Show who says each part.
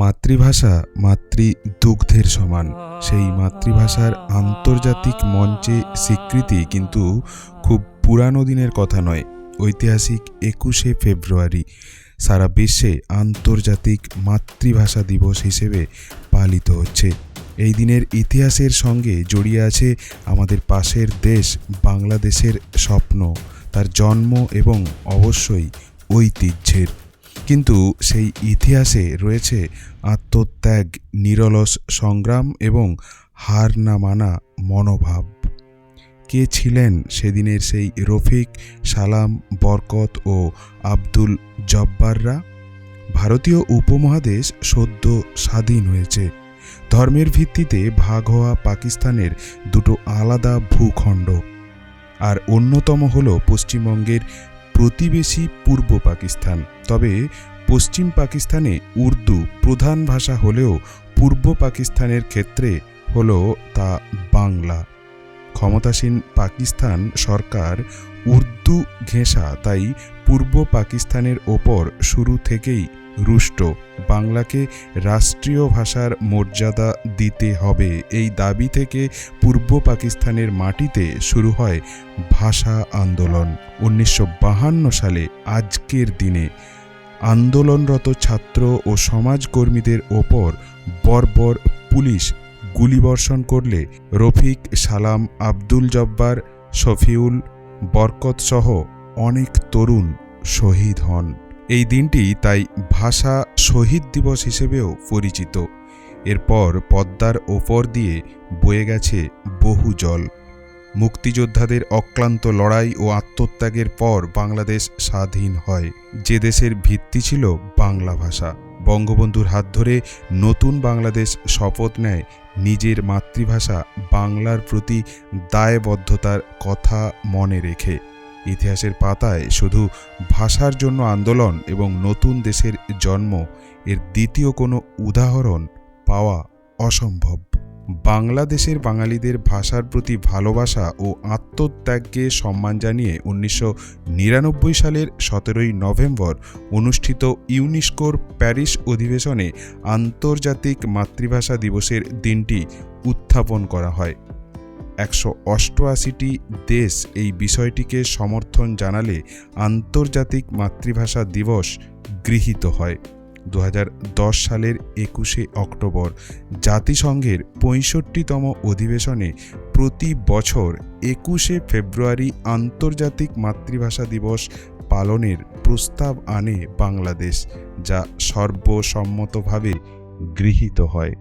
Speaker 1: মাতৃভাষা মাতৃ দুগ্ধের সমান। সেই মাতৃভাষার আন্তর্জাতিক মঞ্চে স্বীকৃতি কিন্তু খুব পুরানো দিনের কথা নয়। ঐতিহাসিক একুশে ফেব্রুয়ারি, সারা বিশ্বে আন্তর্জাতিক মাতৃভাষা দিবস হিসেবে পালিত হচ্ছে। এই দিনের ইতিহাসের সঙ্গে জড়িয়ে আছে আমাদের পাশের দেশ বাংলাদেশের স্বপ্ন, তার জন্ম এবং অবশ্যই ঐতিহ্যের। কিন্তু সেই ইতিহাসে রয়েছে আত্মত্যাগ, নিরলস সংগ্রাম এবং হার না মানা মনোভাব। কে ছিলেন সেদিনের সেই রফিক, সালাম, বরকত ও আব্দুল জব্বাররা? ভারতীয় উপমহাদেশ সদ্য স্বাধীন হয়েছে। ধর্মের ভিত্তিতে ভাগ হওয়া পাকিস্তানের দুটো আলাদা ভূখণ্ড। আর অন্যতম হল পশ্চিমবঙ্গের প্রতিবেশী পূর্ব পাকিস্তান। তবে পশ্চিম পাকিস্তানে উর্দু প্রধান ভাষা হলেও পূর্ব পাকিস্তানের ক্ষেত্রে হল তা বাংলা। ক্ষমতাসীন পাকিস্তান সরকার উর্দু ঘেঁষা, তাই পূর্ব পাকিস্তানের ওপর শুরু থেকেই রুষ্ট। বাংলাকে রাষ্ট্রীয় ভাষার মর্যাদা দিতে হবে। এই দাবি থেকে পূর্ব পাকিস্তানের মাটিতে শুরু হয় ভাষা আন্দোলন। উনিশশো সালে আজকের দিনে আন্দোলনরত ছাত্র ও সমাজকর্মীদের ওপর বর্বর পুলিশ গুলিবর্ষণ করলে রফিক সালাম, আব্দুল জব্বার, শফিউল বরকতসহ অনেক তরুণ শহীদ হন। এই দিনটি তাই ভাষা শহীদ দিবস হিসেবেও পরিচিত। এরপর পদ্মার ওপর দিয়ে বয়ে গেছে বহু জল। মুক্তিযোদ্ধাদের অক্লান্ত লড়াই ও আত্মত্যাগের পর বাংলাদেশ স্বাধীন হয়। যে দেশের ভিত্তি ছিল বাংলা ভাষা। বঙ্গবন্ধুর হাত ধরে নতুন বাংলাদেশ শপথ নেয় নিজের মাতৃভাষা বাংলার প্রতি দায়বদ্ধতার কথা মনে রেখে। ইতিহাসের পাতায় শুধু ভাষার জন্য আন্দোলন এবং নতুন দেশের জন্ম এর দ্বিতীয় কোনো উদাহরণ পাওয়া অসম্ভব। বাংলাদেশের বাঙালিদের ভাষার প্রতি ভালোবাসা ও আত্মত্যাগকে সম্মান জানিয়ে উনিশশো নিরানব্বই সালের সতেরোই নভেম্বর অনুষ্ঠিত ইউনেস্কোর প্যারিস অধিবেশনে আন্তর্জাতিক মাতৃভাষা দিবসের দিনটি উত্থাপন করা হয়। একশো অষ্টআশিটি দেশ এই বিষয়টিকে সমর্থন জানালে আন্তর্জাতিক মাতৃভাষা দিবস গৃহীত হয়। দু হাজার দশ সালের একুশে অক্টোবর জাতিসংঘের পঁয়ষট্টিতম অধিবেশনে প্রতি বছর একুশে ফেব্রুয়ারি আন্তর্জাতিক মাতৃভাষা দিবস পালনের প্রস্তাব আনে বাংলাদেশ, যা সর্বসম্মতভাবে গৃহীত হয়।